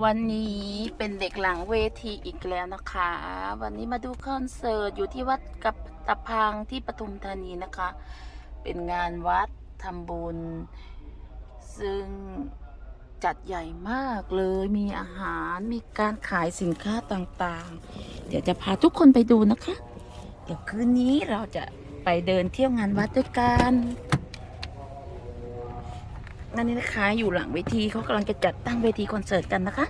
วันนี้เป็นเด็กหลังเวทีอีกแล้วนะคะ วันนี้มาดูคอนเสิร์ตอยู่ที่วัดกับตะพังที่ปทุมธานีนะคะ เป็นงานวัดทำบุญ ซึ่งจัดใหญ่มากเลยมีอาหารมีการขายสินค้าต่างๆ เดี๋ยวจะพาทุกคนไปดูนะคะ เดี๋ยวคืนนี้เราจะไปเดินเที่ยวงานวัดด้วยกัน นั่นนี่นะคะ อยู่หลังเวทีเขากำลังจะจัดตั้งเวทีคอนเสิร์ตกันนะคะ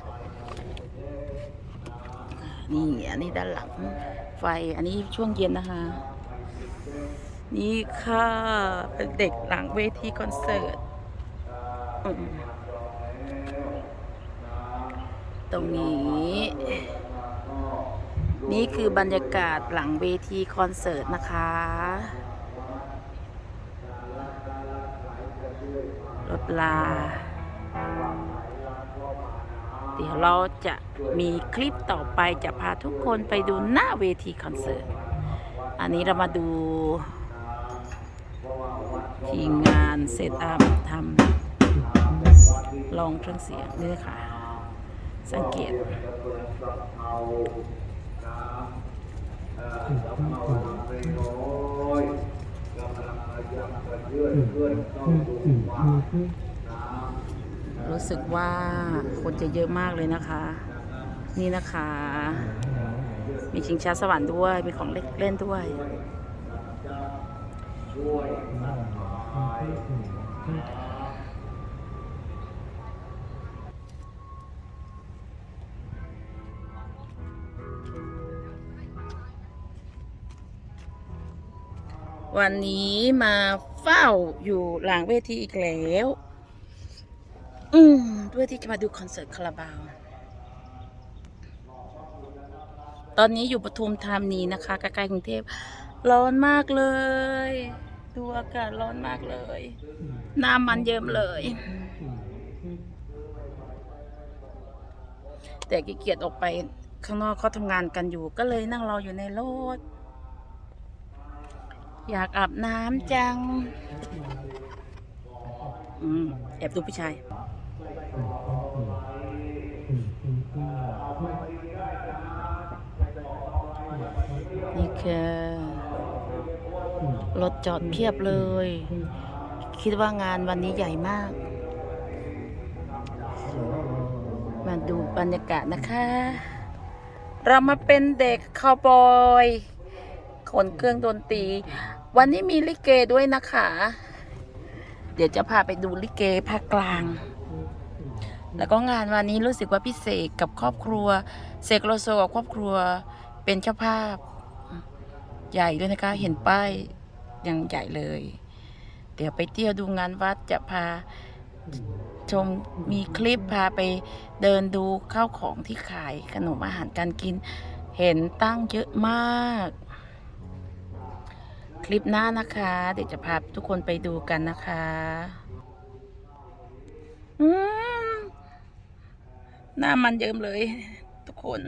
นี่อันนี้ด้านหลังไฟอันนี้ช่วงเย็นนะคะ นี่ค่ะเป็นเด็กหลังเวทีคอนเสิร์ตตรงนี้ นี่คือบรรยากาศหลังเวทีคอนเสิร์ตนะคะ รถลา เดี๋ยวเราจะมีคลิปต่อไปจะพาทุกคนไปดูหน้าเวทีคอนเสิร์ต อันนี้เรามาดู ทีมงานเซตอัพทำลองเครื่องเสียงนี่ค่ะ สังเกต รู้สึกว่าคนจะเยอะมากเลยนะคะ นี่นะคะ มีชิงช้าสวรรค์ด้วย มีของเล่นเล่นด้วย วันนี้มาเฝ้าอยู่หลังเวทีอีกแล้ว อืมเพื่อที่จะมาดูคอนเสิร์ตคาราบาว ตอนนี้อยู่ปทุมธานีนะคะใกล้ๆกรุงเทพ ร้อนมากเลย ดูอากาศร้อนมากเลยน้ำมันเยิ้มเลย แต่ขี้เกียจออกไปข้างนอกเขาทำงานกันอยู่ ก็เลยนั่งรออยู่ในรถ อยากอาบน้ำจัง อืม แอบดูผู้ชาย นี่คือรถจอดเพียบเลย คิดว่างานวันนี้ใหญ่มาก มาดูบรรยากาศนะคะ เรามาเป็นเด็กคาวบอย ขนเครื่องดนตรี วันนี้มีลิเกด้วยนะคะ เดี๋ยวจะพาไปดูลิเกภาคกลาง แล้วก็งานวันนี้รู้สึกว่าพี่เสกกับครอบครัวเสกโลโซกับครอบครัวเป็นเจ้าภาพ ใหญ่ด้วยนะคะ เห็นป้ายยังใหญ่เลย เดี๋ยวไปเที่ยวดูงานวัดจะพาชมมีคลิปพาไปเดินดูข้าวของที่ขายขนมอาหารการกิน เห็นตั้งเยอะมาก คลิปหน้านะคะ เดี๋ยวจะพาทุกคนไปดูกันนะคะอืมหน้ามันเยิ้มเลย ทุกคน